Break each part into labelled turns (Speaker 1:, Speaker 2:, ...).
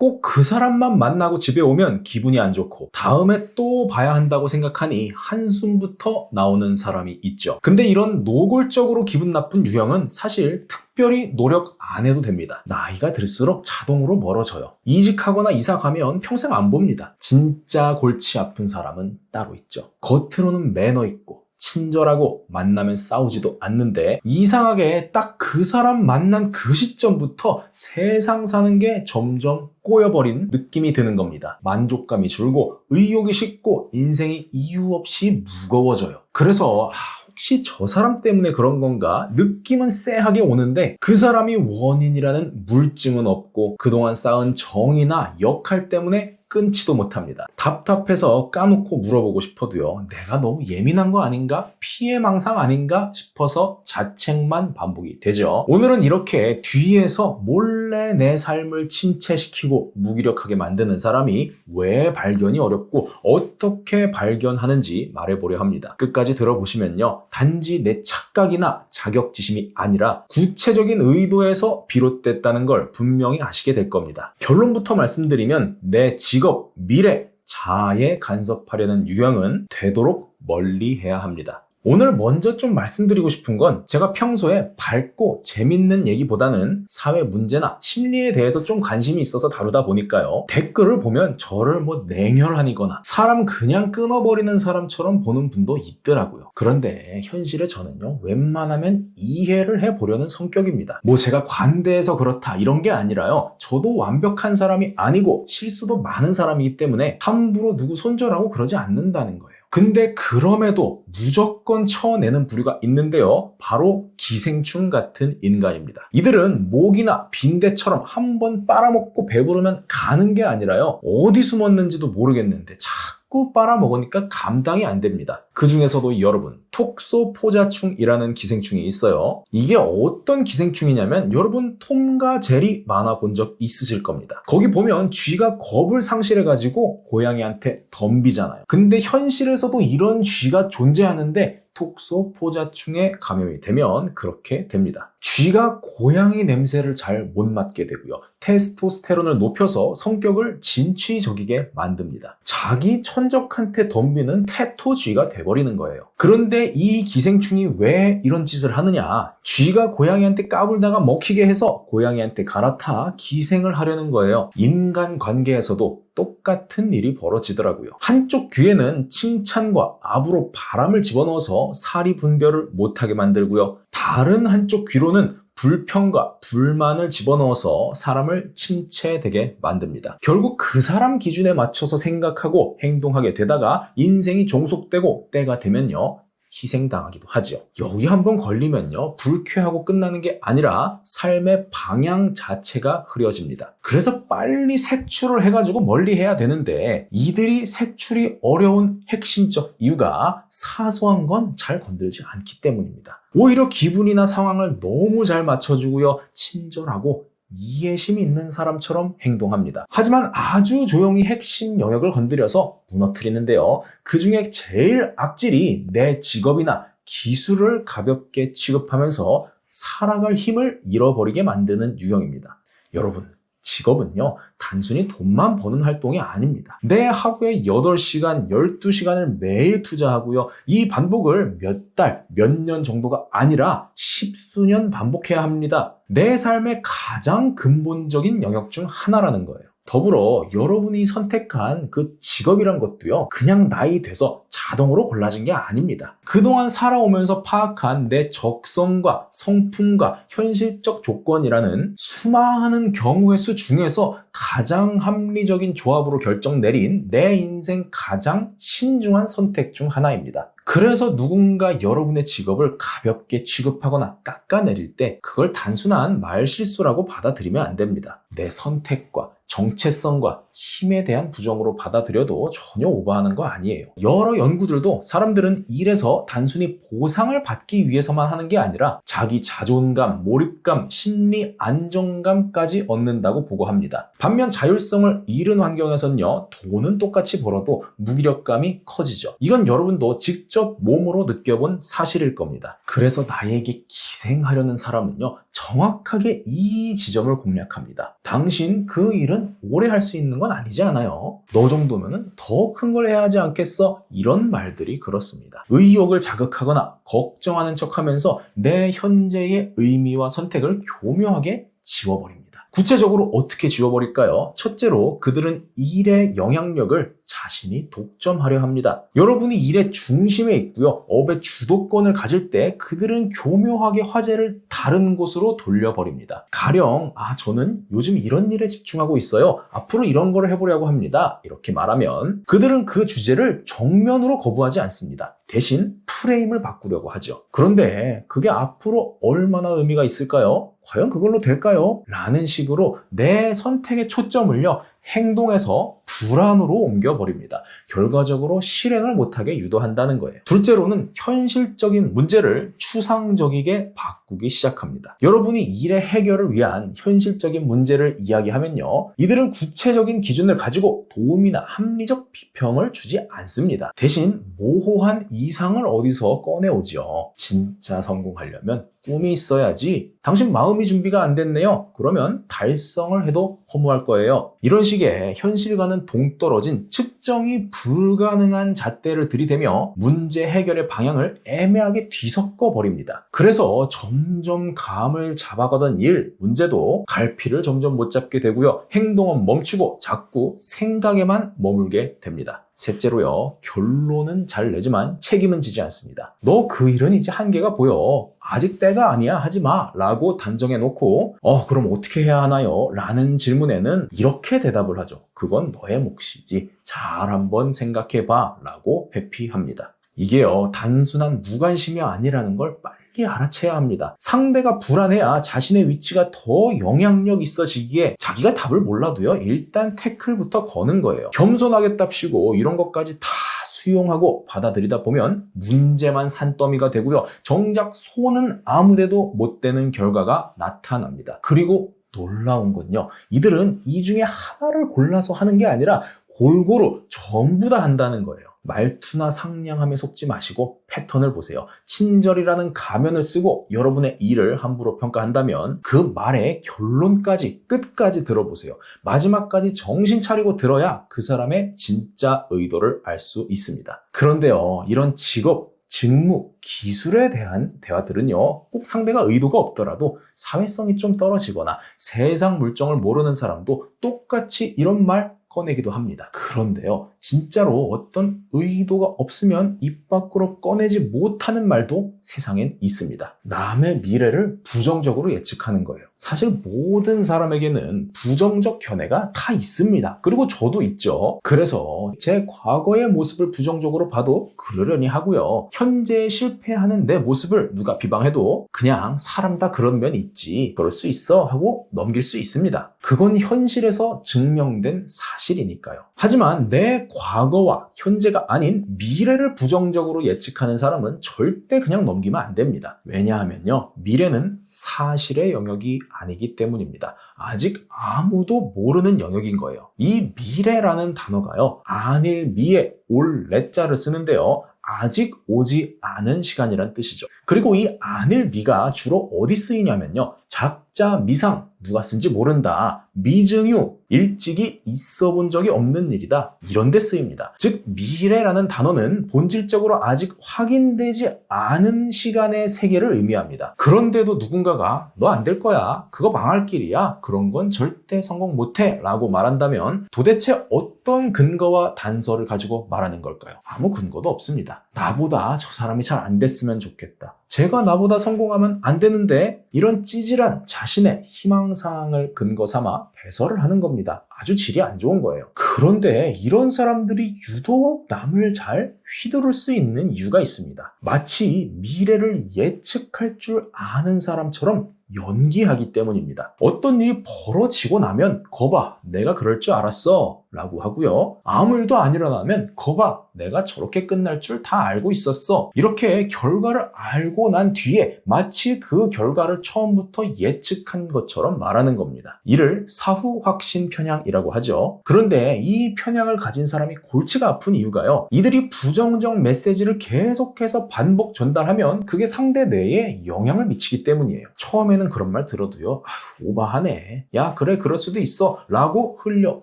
Speaker 1: 꼭 그 사람만 만나고 집에 오면 기분이 안 좋고 다음에 또 봐야 한다고 생각하니 한숨부터 나오는 사람이 있죠. 근데 이런 노골적으로 기분 나쁜 유형은 사실 특별히 노력 안 해도 됩니다. 나이가 들수록 자동으로 멀어져요. 이직하거나 이사 가면 평생 안 봅니다. 진짜 골치 아픈 사람은 따로 있죠. 겉으로는 매너 있고 친절하고 만나면 싸우지도 않는데 이상하게 딱 그 사람 만난 그 시점부터 세상 사는 게 점점 꼬여버린 느낌이 드는 겁니다. 만족감이 줄고 의욕이 식고 인생이 이유 없이 무거워져요. 그래서 아, 혹시 저 사람 때문에 그런 건가? 느낌은 쎄하게 오는데 그 사람이 원인이라는 물증은 없고 그동안 쌓은 정이나 역할 때문에 끊지도 못합니다. 답답해서 까놓고 물어보고 싶어도요. 내가 너무 예민한 거 아닌가? 피해망상 아닌가? 싶어서 자책만 반복이 되죠. 오늘은 이렇게 뒤에서 몰래 내 삶을 침체시키고 무기력하게 만드는 사람이 왜 발견이 어렵고 어떻게 발견하는지 말해보려 합니다. 끝까지 들어보시면요. 단지 내 착각이나 자격지심이 아니라 구체적인 의도에서 비롯됐다는 걸 분명히 아시게 될 겁니다. 결론부터 말씀드리면 내 직업, 미래, 자아에 간섭하려는 유형은 되도록 멀리 해야 합니다. 오늘 먼저 좀 말씀드리고 싶은 건 제가 평소에 밝고 재밌는 얘기보다는 사회 문제나 심리에 대해서 좀 관심이 있어서 다루다 보니까요. 댓글을 보면 저를 뭐 냉혈한이거나 사람 그냥 끊어버리는 사람처럼 보는 분도 있더라고요. 그런데 현실에 저는요. 웬만하면 이해를 해보려는 성격입니다. 뭐 제가 관대해서 그렇다 이런 게 아니라요. 저도 완벽한 사람이 아니고 실수도 많은 사람이기 때문에 함부로 누구 손절하고 그러지 않는다는 거예요. 근데 그럼에도 무조건 쳐내는 부류가 있는데요. 바로 기생충 같은 인간입니다. 이들은 모기나 빈대처럼 한 번 빨아먹고 배부르면 가는 게 아니라요. 어디 숨었는지도 모르겠는데 자 꾸 빨아먹으니까 감당이 안 됩니다. 그 중에서도 여러분, 톡소포자충이라는 기생충이 있어요. 이게 어떤 기생충이냐면 여러분 톰과 제리 만화 본 적 있으실 겁니다. 거기 보면 쥐가 겁을 상실해가지고 고양이한테 덤비잖아요. 근데 현실에서도 이런 쥐가 존재하는데 톡소포자충에 감염이 되면 그렇게 됩니다. 쥐가 고양이 냄새를 잘 못 맡게 되고요. 테스토스테론을 높여서 성격을 진취적이게 만듭니다. 자기 천적한테 덤비는 테토 쥐가 돼버리는 거예요. 그런데 이 기생충이 왜 이런 짓을 하느냐? 쥐가 고양이한테 까불다가 먹히게 해서 고양이한테 갈아타 기생을 하려는 거예요. 인간 관계에서도 똑같은 일이 벌어지더라고요. 한쪽 귀에는 칭찬과 압으로 바람을 집어넣어서 사리 분별을 못하게 만들고요. 다른 한쪽 귀로는 불평과 불만을 집어넣어서 사람을 침체되게 만듭니다. 결국 그 사람 기준에 맞춰서 생각하고 행동하게 되다가 인생이 종속되고 때가 되면요. 희생당하기도 하죠. 여기 한번 걸리면요. 불쾌하고 끝나는 게 아니라 삶의 방향 자체가 흐려집니다. 그래서 빨리 색출을 해가지고 멀리 해야 되는데 이들이 색출이 어려운 핵심적 이유가 사소한 건 잘 건들지 않기 때문입니다. 오히려 기분이나 상황을 너무 잘 맞춰주고요. 친절하고 이해심이 있는 사람처럼 행동합니다. 하지만 아주 조용히 핵심 영역을 건드려서 무너뜨리는데요. 그 중에 제일 악질이 내 직업이나 기술을 가볍게 취급하면서 살아갈 힘을 잃어버리게 만드는 유형입니다. 여러분, 직업은요, 단순히 돈만 버는 활동이 아닙니다. 내 하루에 8시간, 12시간을 매일 투자하고요. 이 반복을 몇 달, 몇 년 정도가 아니라 십수년 반복해야 합니다. 내 삶의 가장 근본적인 영역 중 하나라는 거예요. 더불어 여러분이 선택한 그 직업이란 것도요, 그냥 나이 돼서 자동으로 골라진 게 아닙니다. 그동안 살아오면서 파악한 내 적성과 성품과 현실적 조건이라는 수많은 경우의 수 중에서 가장 합리적인 조합으로 결정 내린 내 인생 가장 신중한 선택 중 하나입니다. 그래서 누군가 여러분의 직업을 가볍게 취급하거나 깎아내릴 때 그걸 단순한 말 실수라고 받아들이면 안 됩니다. 내 선택과 정체성과 힘에 대한 부정으로 받아들여도 전혀 오버하는 거 아니에요. 여러 연구들도 사람들은 일에서 단순히 보상을 받기 위해서만 하는 게 아니라 자기 자존감, 몰입감, 심리 안정감까지 얻는다고 보고합니다. 반면 자율성을 잃은 환경에서는요, 돈은 똑같이 벌어도 무기력감이 커지죠. 이건 여러분도 직접 몸으로 느껴본 사실일 겁니다. 그래서 나에게 기생하려는 사람은요, 정확하게 이 지점을 공략합니다. 당신 그 일은 오래 할 수 있는 건 아니지 않아요? 너 정도면은 더큰 걸 해야 하지 않겠어? 이런 말들이 그렇습니다. 의욕을 자극하거나 걱정하는 척 하면서 내 현재의 의미와 선택을 교묘하게 지워버립니다. 구체적으로 어떻게 지워버릴까요? 첫째로 그들은 일의 영향력을 자신이 독점하려 합니다. 여러분이 일의 중심에 있고요. 업의 주도권을 가질 때 그들은 교묘하게 화제를 다른 곳으로 돌려버립니다. 가령 아 저는 요즘 이런 일에 집중하고 있어요. 앞으로 이런 거를 해보려고 합니다. 이렇게 말하면 그들은 그 주제를 정면으로 거부하지 않습니다. 대신 프레임을 바꾸려고 하죠. 그런데 그게 앞으로 얼마나 의미가 있을까요? 과연 그걸로 될까요? 라는 식으로 내 선택의 초점을요, 행동에서 불안으로 옮겨버립니다. 결과적으로 실행을 못하게 유도한다는 거예요. 둘째로는 현실적인 문제를 추상적이게 바꾸기 시작합니다. 여러분이 일의 해결을 위한 현실적인 문제를 이야기하면요. 이들은 구체적인 기준을 가지고 도움이나 합리적 비평을 주지 않습니다. 대신 모호한 이상을 어디서 꺼내오죠. 진짜 성공하려면 꿈이 있어야지. 당신 마음이 준비가 안 됐네요. 그러면 달성을 해도 허무할 거예요. 이런 식의 현실과는 동떨어진 측정이 불가능한 잣대를 들이대며 문제 해결의 방향을 애매하게 뒤섞어 버립니다. 그래서 점점 감을 잡아가던 일, 문제도 갈피를 점점 못 잡게 되고요. 행동은 멈추고 자꾸 생각에만 머물게 됩니다. 셋째로요, 결론은 잘 내지만 책임은 지지 않습니다. 너 그 일은 이제 한계가 보여. 아직 때가 아니야 하지 마 라고 단정해 놓고 어 그럼 어떻게 해야 하나요? 라는 질문에는 이렇게 대답을 하죠. 그건 너의 몫이지. 잘 한번 생각해 봐 라고 회피합니다. 이게요 단순한 무관심이 아니라는 걸 빨리 알아채야 합니다. 상대가 불안해야 자신의 위치가 더 영향력 있어지기에 자기가 답을 몰라도요 일단 태클부터 거는 거예요. 겸손하겠답시고 이런 것까지 다 수용하고 받아들이다 보면 문제만 산더미가 되고요. 정작 손은 아무데도 못 대는 결과가 나타납니다. 그리고 놀라운 건요. 이들은 이 중에 하나를 골라서 하는 게 아니라 골고루 전부 다 한다는 거예요. 말투나 상냥함에 속지 마시고 패턴을 보세요. 친절이라는 가면을 쓰고 여러분의 일을 함부로 평가한다면 그 말의 결론까지 끝까지 들어보세요. 마지막까지 정신 차리고 들어야 그 사람의 진짜 의도를 알 수 있습니다. 그런데요, 이런 직업, 직무, 기술에 대한 대화들은요, 꼭 상대가 의도가 없더라도 사회성이 좀 떨어지거나 세상 물정을 모르는 사람도 똑같이 이런 말 꺼내기도 합니다. 그런데요, 진짜로 어떤 의도가 없으면 입 밖으로 꺼내지 못하는 말도 세상엔 있습니다. 남의 미래를 부정적으로 예측하는 거예요. 사실 모든 사람에게는 부정적 견해가 다 있습니다. 그리고 저도 있죠. 그래서 제 과거의 모습을 부정적으로 봐도 그러려니 하고요. 현재 실패하는 내 모습을 누가 비방해도 그냥 사람 다 그런 면 있지. 그럴 수 있어 하고 넘길 수 있습니다. 그건 현실에서 증명된 사실이니까요. 하지만 내 과거와 현재가 아닌 미래를 부정적으로 예측하는 사람은 절대 그냥 넘기면 안 됩니다. 왜냐하면요. 미래는 사실의 영역이 아니기 때문입니다. 아직 아무도 모르는 영역인 거예요. 이 미래라는 단어가요. 아닐 미에 올 레자를 쓰는데요. 아직 오지 않은 시간이란 뜻이죠. 그리고 이 아닐 미가 주로 어디 쓰이냐면요. 작자 미상 누가 쓴지 모른다. 미증유 일찍이 있어 본 적이 없는 일이다. 이런 데 쓰입니다. 즉 미래라는 단어는 본질적으로 아직 확인되지 않은 시간의 세계를 의미합니다. 그런데도 누군가가 너 안 될 거야. 그거 망할 길이야. 그런 건 절대 성공 못 해. 라고 말한다면 도대체 어떤 근거와 단서를 가지고 말하는 걸까요? 아무 근거도 없습니다. 나보다 저 사람이 잘 안 됐으면 좋겠다. 제가 나보다 성공하면 안 되는데 이런 찌질한 자신의 희망사항을 근거 삼아 배설을 하는 겁니다. 아주 질이 안 좋은 거예요. 그런데 이런 사람들이 유독 남을 잘 휘두를 수 있는 이유가 있습니다. 마치 미래를 예측할 줄 아는 사람처럼 연기하기 때문입니다. 어떤 일이 벌어지고 나면 거봐 내가 그럴 줄 알았어 라고 하고요. 아무 일도 안 일어나면 거봐 내가 저렇게 끝날 줄 다 알고 있었어. 이렇게 결과를 알고 난 뒤에 마치 그 결과를 처음부터 예측한 것처럼 말하는 겁니다. 이를 사후 확신 편향이라고 하죠. 그런데 이 편향을 가진 사람이 골치가 아픈 이유가요. 이들이 부정적 메시지를 계속해서 반복 전달하면 그게 상대 뇌에 영향을 미치기 때문이에요. 처음에는 처음에는 그런 말 들어도요, 아휴, 오바하네. 야, 그래, 그럴 수도 있어. 라고 흘려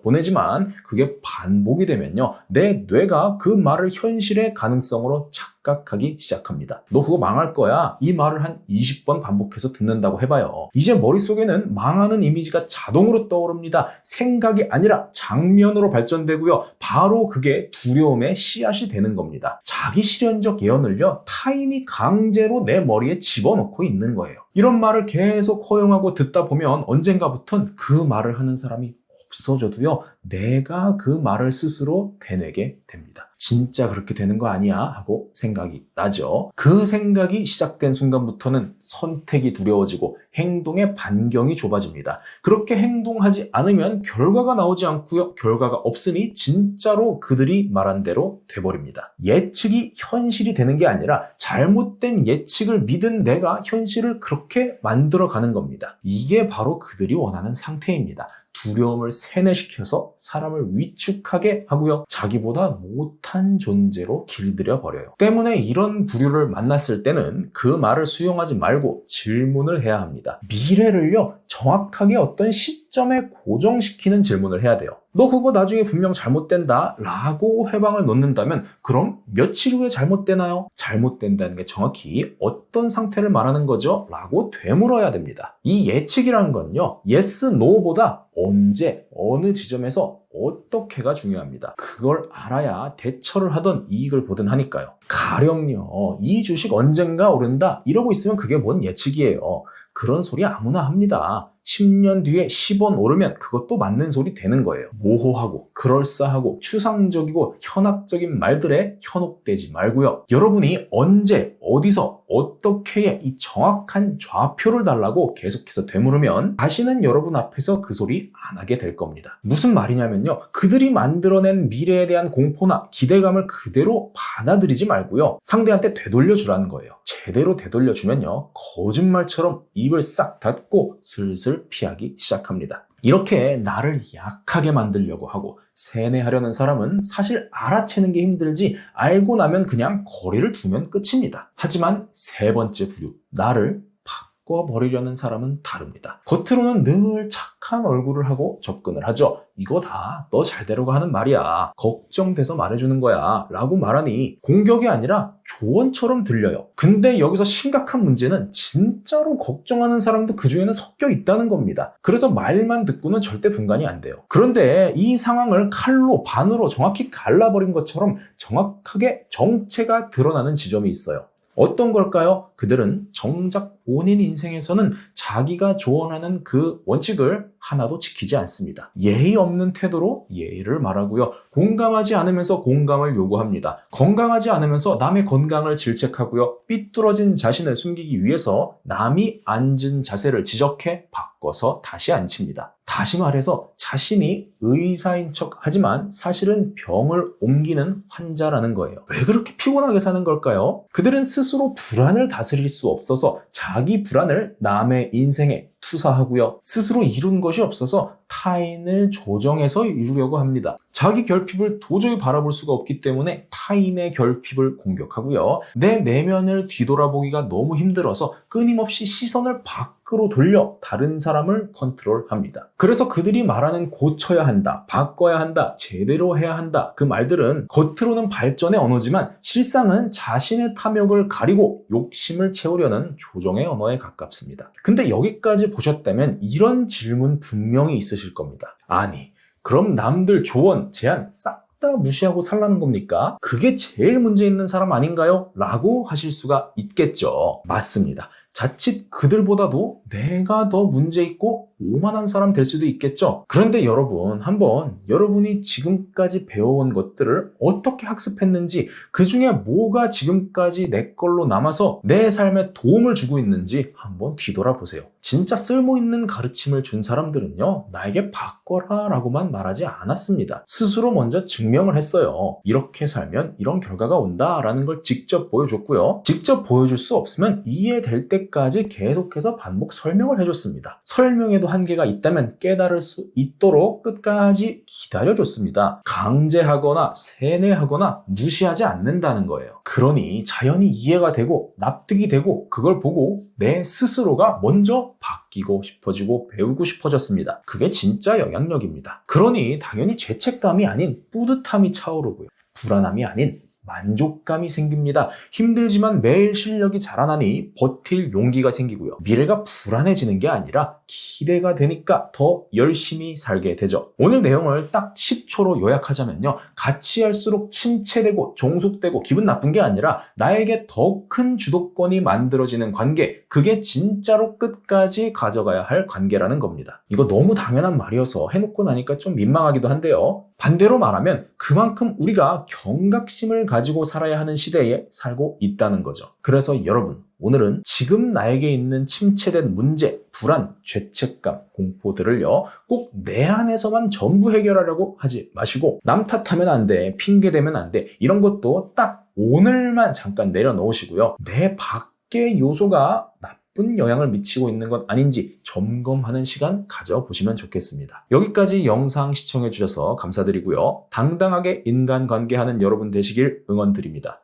Speaker 1: 보내지만 그게 반복이 되면요, 내 뇌가 그 말을 현실의 가능성으로 착 각하기 시작합니다. 너 그거 망할 거야. 이 말을 한 20번 반복해서 듣는다고 해봐요. 이제 머릿속에는 망하는 이미지가 자동으로 떠오릅니다. 생각이 아니라 장면으로 발전되고요. 바로 그게 두려움의 씨앗이 되는 겁니다. 자기 실현적 예언을요, 타인이 강제로 내 머리에 집어넣고 있는 거예요. 이런 말을 계속 허용하고 듣다 보면 언젠가부턴 그 말을 하는 사람이 없어져도요, 내가 그 말을 스스로 되뇌게 됩니다. 진짜 그렇게 되는 거 아니야? 하고 생각이 나죠. 그 생각이 시작된 순간부터는 선택이 두려워지고 행동의 반경이 좁아집니다. 그렇게 행동하지 않으면 결과가 나오지 않고요. 결과가 없으니 진짜로 그들이 말한 대로 돼버립니다. 예측이 현실이 되는 게 아니라 잘못된 예측을 믿은 내가 현실을 그렇게 만들어가는 겁니다. 이게 바로 그들이 원하는 상태입니다. 두려움을 세뇌시켜서 사람을 위축하게 하고요. 자기보다 못한 존재로 길들여 버려요. 때문에 이런 부류를 만났을 때는 그 말을 수용하지 말고 질문을 해야 합니다. 미래를요, 정확하게 어떤 시점에 고정시키는 질문을 해야 돼요. 너 그거 나중에 분명 잘못된다 라고 해방을 놓는다면 그럼 며칠 후에 잘못되나요? 잘못된다는 게 정확히 어떤 상태를 말하는 거죠? 라고 되물어야 됩니다. 이 예측이라는 건요. yes, no보다 언제, 어느 지점에서 어떻게가 중요합니다. 그걸 알아야 대처를 하던 이익을 보든 하니까요. 가령요. 이 주식 언젠가 오른다 이러고 있으면 그게 뭔 예측이에요. 그런 소리 아무나 합니다. 10년 뒤에 10원 오르면 그것도 맞는 소리 되는 거예요. 모호하고 그럴싸하고 추상적이고 현학적인 말들에 현혹되지 말고요. 여러분이 언제 어디서 어떻게의 이 정확한 좌표를 달라고 계속해서 되물으면 다시는 여러분 앞에서 그 소리 안 하게 될 겁니다. 무슨 말이냐면요. 그들이 만들어낸 미래에 대한 공포나 기대감을 그대로 받아들이지 말고요. 상대한테 되돌려 주라는 거예요. 제대로 되돌려 주면요. 거짓말처럼 입을 싹 닫고 슬슬 피하기 시작합니다. 이렇게 나를 약하게 만들려고 하고 세뇌하려는 사람은 사실 알아채는 게 힘들지 알고 나면 그냥 거리를 두면 끝입니다. 하지만 세 번째 부류, 나를 바꿔버리려는 사람은 다릅니다. 겉으로는 늘 착한 얼굴을 하고 접근을 하죠. 이거 다 너 잘되려고 하는 말이야. 걱정돼서 말해주는 거야. 라고 말하니 공격이 아니라 조언처럼 들려요. 근데 여기서 심각한 문제는 진짜로 걱정하는 사람도 그 중에는 섞여 있다는 겁니다. 그래서 말만 듣고는 절대 분간이 안 돼요. 그런데 이 상황을 칼로 반으로 정확히 갈라버린 것처럼 정확하게 정체가 드러나는 지점이 있어요. 어떤 걸까요? 그들은 정작 본인 인생에서는 자기가 조언하는 그 원칙을 하나도 지키지 않습니다. 예의 없는 태도로 예의를 말하고요. 공감하지 않으면서 공감을 요구합니다. 건강하지 않으면서 남의 건강을 질책하고요. 삐뚤어진 자신을 숨기기 위해서 남이 앉은 자세를 지적해 바꿔서 다시 앉힙니다. 다시 말해서 자신이 의사인 척 하지만 사실은 병을 옮기는 환자라는 거예요. 왜 그렇게 피곤하게 사는 걸까요? 그들은 스스로 불안을 다스릴 수 없어서 자기 불안을 남의 인생에 투사하고요. 스스로 이룬 것이 없어서 타인을 조정해서 이루려고 합니다. 자기 결핍을 도저히 바라볼 수가 없기 때문에 타인의 결핍을 공격하고요. 내 내면을 뒤돌아보기가 너무 힘들어서 끊임없이 시선을 밖으로 돌려 다른 사람을 컨트롤합니다. 그래서 그들이 말하는 고쳐야 한다, 바꿔야 한다, 제대로 해야 한다 그 말들은 겉으로는 발전의 언어지만 실상은 자신의 탐욕을 가리고 욕심을 채우려는 조정의 언어에 가깝습니다. 근데 여기까지 보셨다면 이런 질문 분명히 있으실 겁니다. 아니, 그럼 남들 조언, 제안 싹다 무시하고 살라는 겁니까? 그게 제일 문제 있는 사람 아닌가요? 라고 하실 수가 있겠죠. 맞습니다. 자칫 그들보다도 내가 더 문제 있고 오만한 사람 될 수도 있겠죠. 그런데 여러분, 한번 여러분이 지금까지 배워온 것들을 어떻게 학습했는지, 그 중에 뭐가 지금까지 내 걸로 남아서 내 삶에 도움을 주고 있는지 한번 뒤돌아보세요. 진짜 쓸모있는 가르침을 준 사람들은요, 나에게 바꿔라 라고만 말하지 않았습니다. 스스로 먼저 증명을 했어요. 이렇게 살면 이런 결과가 온다 라는 걸 직접 보여줬고요. 직접 보여줄 수 없으면 이해될 때까지 여기까지 계속해서 반복 설명을 해줬습니다. 설명에도 한계가 있다면 깨달을 수 있도록 끝까지 기다려줬습니다. 강제하거나 세뇌하거나 무시하지 않는다는 거예요. 그러니 자연히 이해가 되고 납득이 되고 그걸 보고 내 스스로가 먼저 바뀌고 싶어지고 배우고 싶어졌습니다. 그게 진짜 영향력입니다. 그러니 당연히 죄책감이 아닌 뿌듯함이 차오르고요. 불안함이 아닌 만족감이 생깁니다. 힘들지만 매일 실력이 자라나니 버틸 용기가 생기고요. 미래가 불안해지는 게 아니라 기대가 되니까 더 열심히 살게 되죠. 오늘 내용을 딱 10초로 요약하자면요. 같이 할수록 침체되고 종속되고 기분 나쁜 게 아니라 나에게 더 큰 주도권이 만들어지는 관계. 그게 진짜로 끝까지 가져가야 할 관계라는 겁니다. 이거 너무 당연한 말이어서 해놓고 나니까 좀 민망하기도 한데요. 반대로 말하면 그만큼 우리가 경각심을 가지고 살아야 하는 시대에 살고 있다는 거죠. 그래서 여러분, 오늘은 지금 나에게 있는 침체된 문제, 불안, 죄책감, 공포들을요, 꼭 내 안에서만 전부 해결하려고 하지 마시고, 남 탓하면 안 돼, 핑계 대면 안 돼, 이런 것도 딱 오늘만 잠깐 내려놓으시고요. 내 밖의 요소가 나쁜 영향을 미치고 있는 건 아닌지 점검하는 시간 가져보시면 좋겠습니다. 여기까지 영상 시청해주셔서 감사드리고요. 당당하게 인간관계하는 여러분 되시길 응원드립니다.